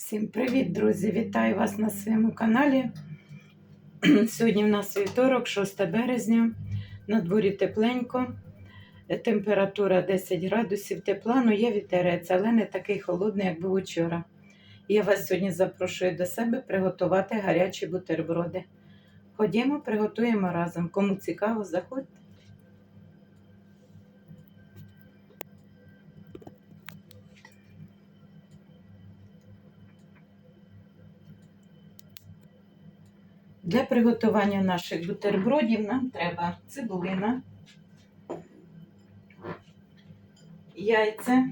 Всім привіт, друзі! Вітаю вас на своєму каналі. Сьогодні в нас вівторок, 6 березня. На дворі тепленько, температура 10 градусів тепла, ну є вітерець, але не такий холодний, як був учора. Я вас сьогодні запрошую до себе приготувати гарячі бутерброди. Ходімо, приготуємо разом. Кому цікаво, заходьте. Для приготування наших бутербродів нам треба цибулина, яйця.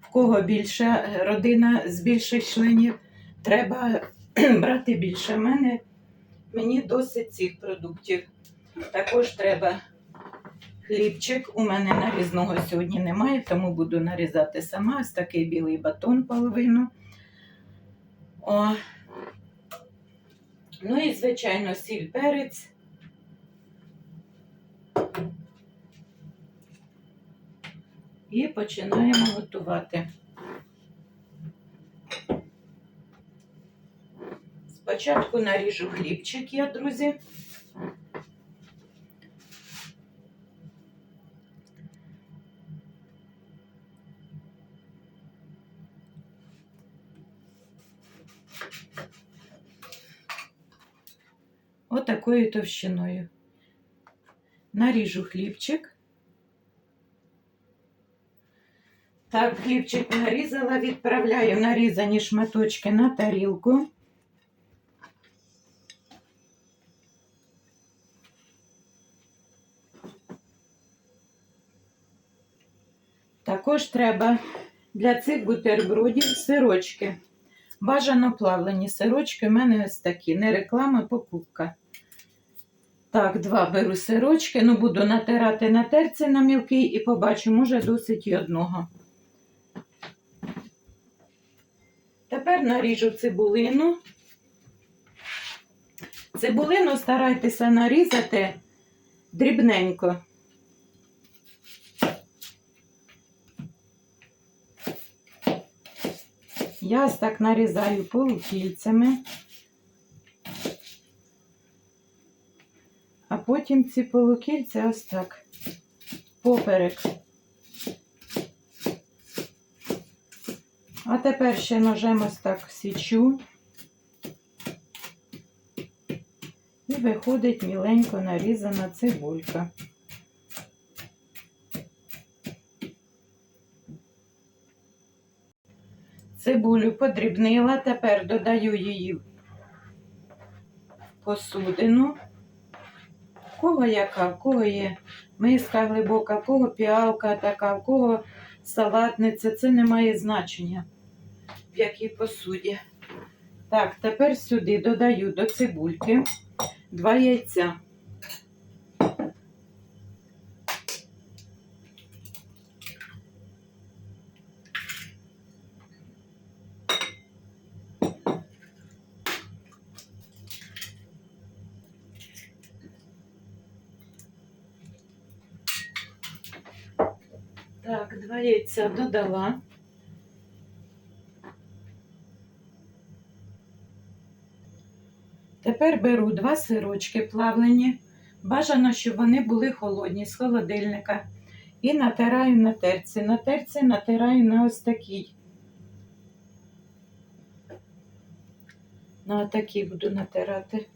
В кого більша родина з більших членів, треба брати більше. Мене мені досить цих продуктів. Також треба хлібчик. У мене нарізного сьогодні немає, тому буду нарізати сама. Ось такий білий батон половину. О, Ну і, звичайно, сіль перець. І починаємо готувати. Спочатку наріжу хлібчик я, друзі. Отакою товщиною. Наріжу хлібчик. Так, хлібчик нарізала, відправляю нарізані шматочки на тарілку. Також треба для цих бутербродів сирочки. Бажано плавлені сирочки. У мене ось такі. Не реклама, покупка. Так, два беру сирочки. Ну, буду натирати на терці на мілкий і побачу, може, досить і одного. Тепер наріжу цибулину. Цибулину старайтеся нарізати дрібненько. Я так нарізаю полукільцями, а потім ці полукільця ось так поперек. А тепер ще ножем ось так січу і виходить міленько нарізана цибулька. Цибулю подрібнила, тепер додаю її в посудину. В кого яка, в кого є миска глибока, в кого піалка така, в кого салатниця, це не має значення, в якій посуді. Так, тепер сюди додаю до цибульки два яйця. Так, два яйця додала. Тепер беру два сирочки плавлені. Бажано, щоб вони були холодні з холодильника. І натираю на терці. На терці натираю на ось такій. На такій буду натирати.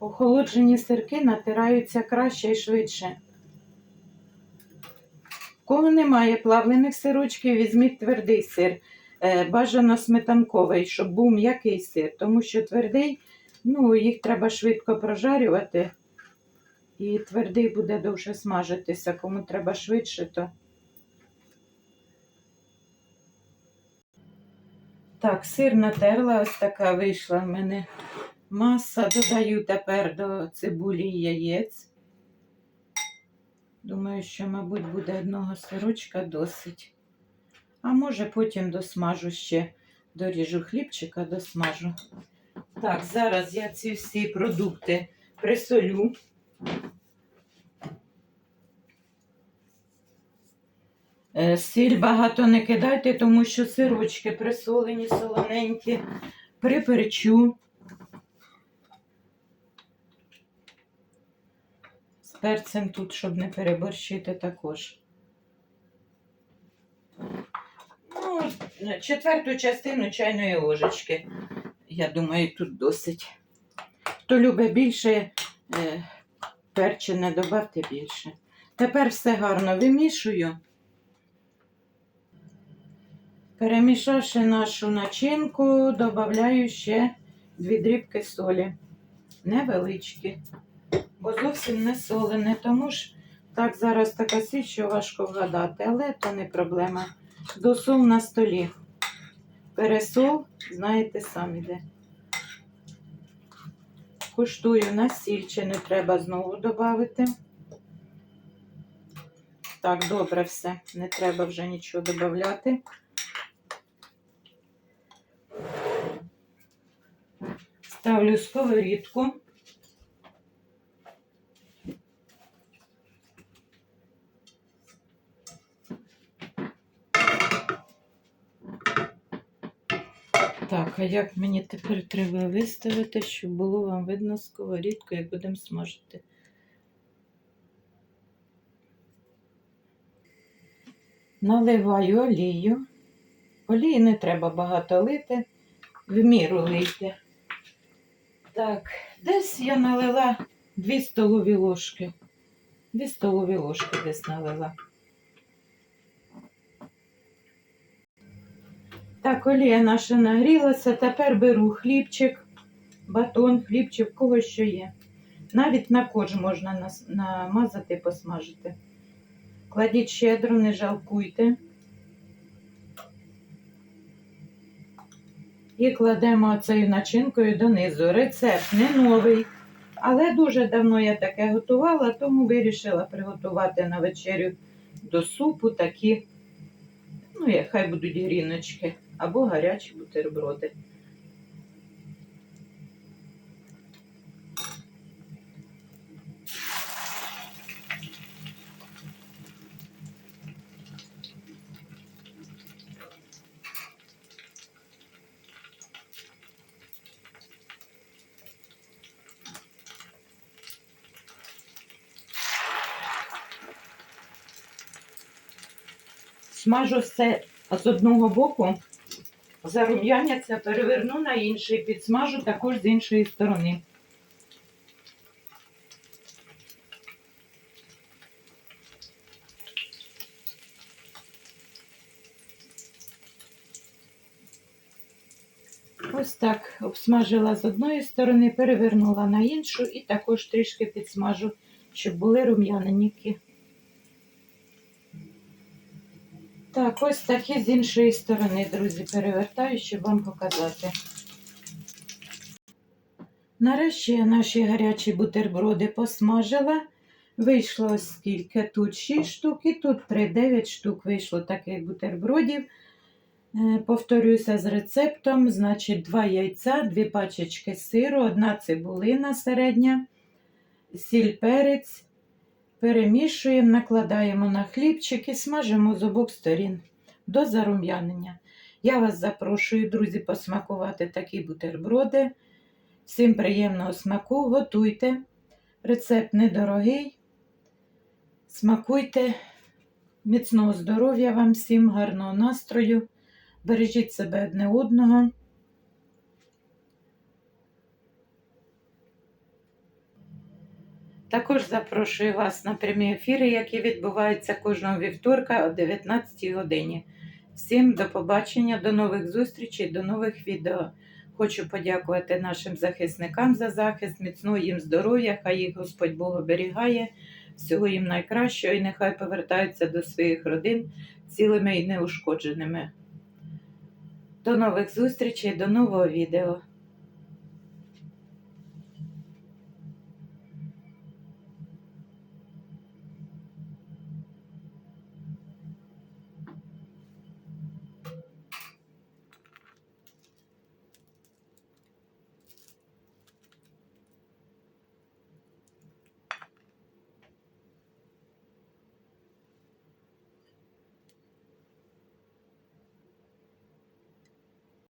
Охолоджені сирки натираються краще і швидше. Кого немає плавлених сирочків, візьміть твердий сир. Е, Бажано сметанковий, щоб був м'який сир, тому що твердий, ну, їх треба швидко прожарювати. І твердий буде довше смажитися. Кому треба швидше, то. Так, сир натерла, ось така вийшла в мене Маса додаю тепер до цибулі яєць. Думаю, що, мабуть, буде одного сирочка досить. А може, потім досмажу ще, доріжу хлібчика, досмажу. Так, зараз я ці всі продукти присолю. Е, Сіль багато не кидайте, тому що сирочки присолені, солоненькі, приперчу. Перцем тут, щоб не переборщити також. Ну, четверту частину чайної ложечки. Я думаю, тут досить. Хто любить більше е, перчене, додавте більше. Тепер все гарно вимішую. Перемішавши нашу начинку, додаю ще дві дрібки солі. Невеличкі, бо зовсім не солене, тому ж так зараз така сіль, що важко вгадати, але то не проблема. Досол на столі. Пересол, знаєте самі де. Куштую на сіль, чи не треба знову додати. Так, добре все, не треба вже нічого додати. Ставлю сковорідку. Так, а як мені тепер треба виставити, щоб було вам видно сковорідку, як будемо смажити? Наливаю олію. Олії не треба багато лити, в міру лийте. Так, десь я налила 2 столові ложки. 2 столові ложки десь налила. Так, олія наша нагрілася. Тепер беру хлібчик, батон, хлібчик, кого що є. Навіть на корж можна намазати, посмажити. Кладіть щедро, не жалкуйте. І кладемо цією начинкою донизу. Рецепт не новий, але дуже давно я таке готувала, тому вирішила приготувати на вечерю до супу такі, ну, як хай будуть гріночки або гарячі бутерброди. Смажу все з одного боку, зарум'яняться, переверну на інший, підсмажу також з іншої сторони. Ось так обсмажила з одної сторони, перевернула на іншу і також трішки підсмажу, щоб були рум'яненькі. Так, ось такі з іншої сторони, друзі, перевертаю, щоб вам показати. Нарешті я наші гарячі бутерброди посмажила. Вийшло ось скільки тут 6 штук і тут 3-9 штук вийшло таких бутербродів. Е, Повторюся з рецептом. Значить, 2 яйця, 2 пачечки сиру, одна цибулина середня, сіль перець. Перемішуємо, накладаємо на хлібчик і смажимо з обох сторін до зарум'янення. Я вас запрошую, друзі, посмакувати такі бутерброди. Всім приємного смаку, готуйте. Рецепт недорогий. Смакуйте, міцного здоров'я вам всім, гарного настрою. Бережіть себе одне одного. Також запрошую вас на прямі ефіри, які відбуваються кожного вівторка о 19 годині. Всім до побачення, до нових зустрічей, до нових відео. Хочу подякувати нашим захисникам за захист, міцного їм здоров'я, хай їх Господь Бог оберігає, всього їм найкращого і нехай повертаються до своїх родин цілими і неушкодженими. До нових зустрічей, до нового відео.